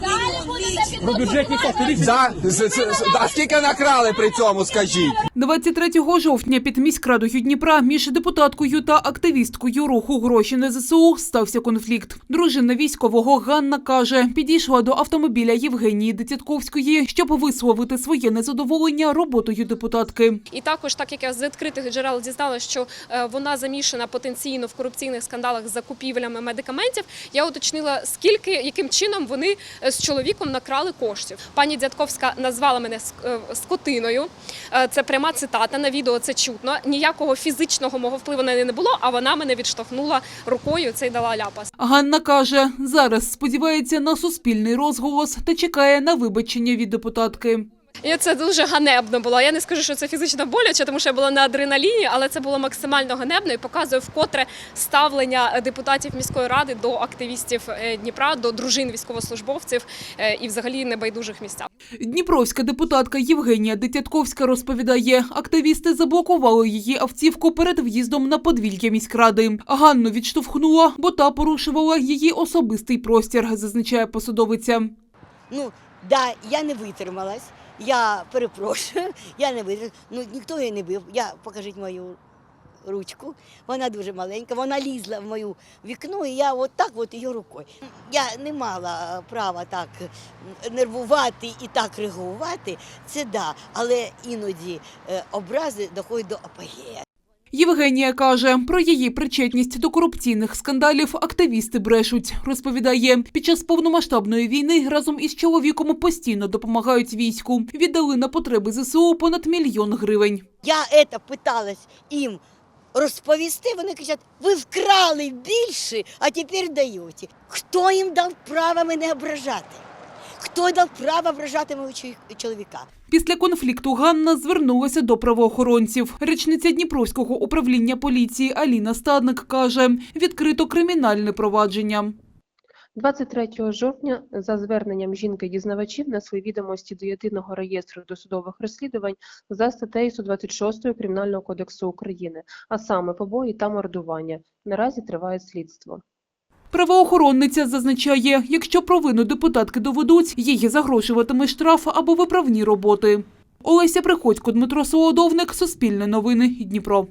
Далі Про бюджетні кошти. Да, з- з- з- а скільки накрали при цьому, скажіть? 23 жовтня під міськрадою Дніпра між депутаткою та активісткою руху гроші на ЗСУ стався конфлікт. Дружина військового Ганна каже, підійшла до автомобіля Євгенії Дитятковської, щоб висловити своє незадоволення роботою депутатки. І також, так як я з відкритих джерел дізналася, що е, вона замішана потенційно в корупційних скандалах з закупівлями медикаментів, я уточнила, скільки яким чином вони е, з чоловіком накрали коштів. Пані Дядковська назвала мене е, скотиною. Це пряма цитата. На відео це чутно. Ніякого фізичного мого впливу на неї не було. А вона мене відштовхнула рукою. Це й дала ляпас. Ганна каже, зараз сподівається на суспільний розголос та чекає на вибачення від депутатки. І це дуже ганебно було. Я не скажу, що це фізично боляче, тому що я була на адреналіні, але це було максимально ганебно і показує вкотре ставлення депутатів міської ради до активістів е, Дніпра, до дружин військовослужбовців е, і взагалі небайдужих місцях. Дніпровська депутатка Євгенія Дитятковська розповідає, активісти заблокували її автівку перед в'їздом на подвір'я міськради. Ганну відштовхнула, бо та порушувала її особистий простір, зазначає посадовиця. Ну, да, я не витрималась. Я перепрошую, я не витрималась. Ну, ніхто її не бив. Я покажіть мою ручку. Вона дуже маленька. Вона лізла в моє вікно, і я от так от її рукою. Я не мала права так нервувати і так реагувати. Це да, але іноді е, образи доходять до апогея. Євгенія каже, про її причетність до корупційних скандалів активісти брешуть. Розповідає, під час повномасштабної війни разом із чоловіком постійно допомагають війську. Віддали на потреби ЗСУ понад мільйон гривень. Я це питалась їм розповісти. Вони кажуть, ви вкрали більше, а тепер даєте. Хто їм дав право мене ображати? Хто дав право ображати мого чоловіка? Після конфлікту Ганна звернулася до правоохоронців. Речниця Дніпровського управління поліції Аліна Стадник каже, відкрито кримінальне провадження. 23 жовтня за зверненням жінки-дізнавачів внесли відомості до єдиного реєстру досудових розслідувань за статтею 126 Кримінального кодексу України, а саме побої та мордування. Наразі триває слідство. Правоохоронниця зазначає, якщо провину депутатки доведуть, її загрожуватиме штраф або виправні роботи. Олеся Приходько, Дмитро Солодовник, Суспільне новини, Дніпро.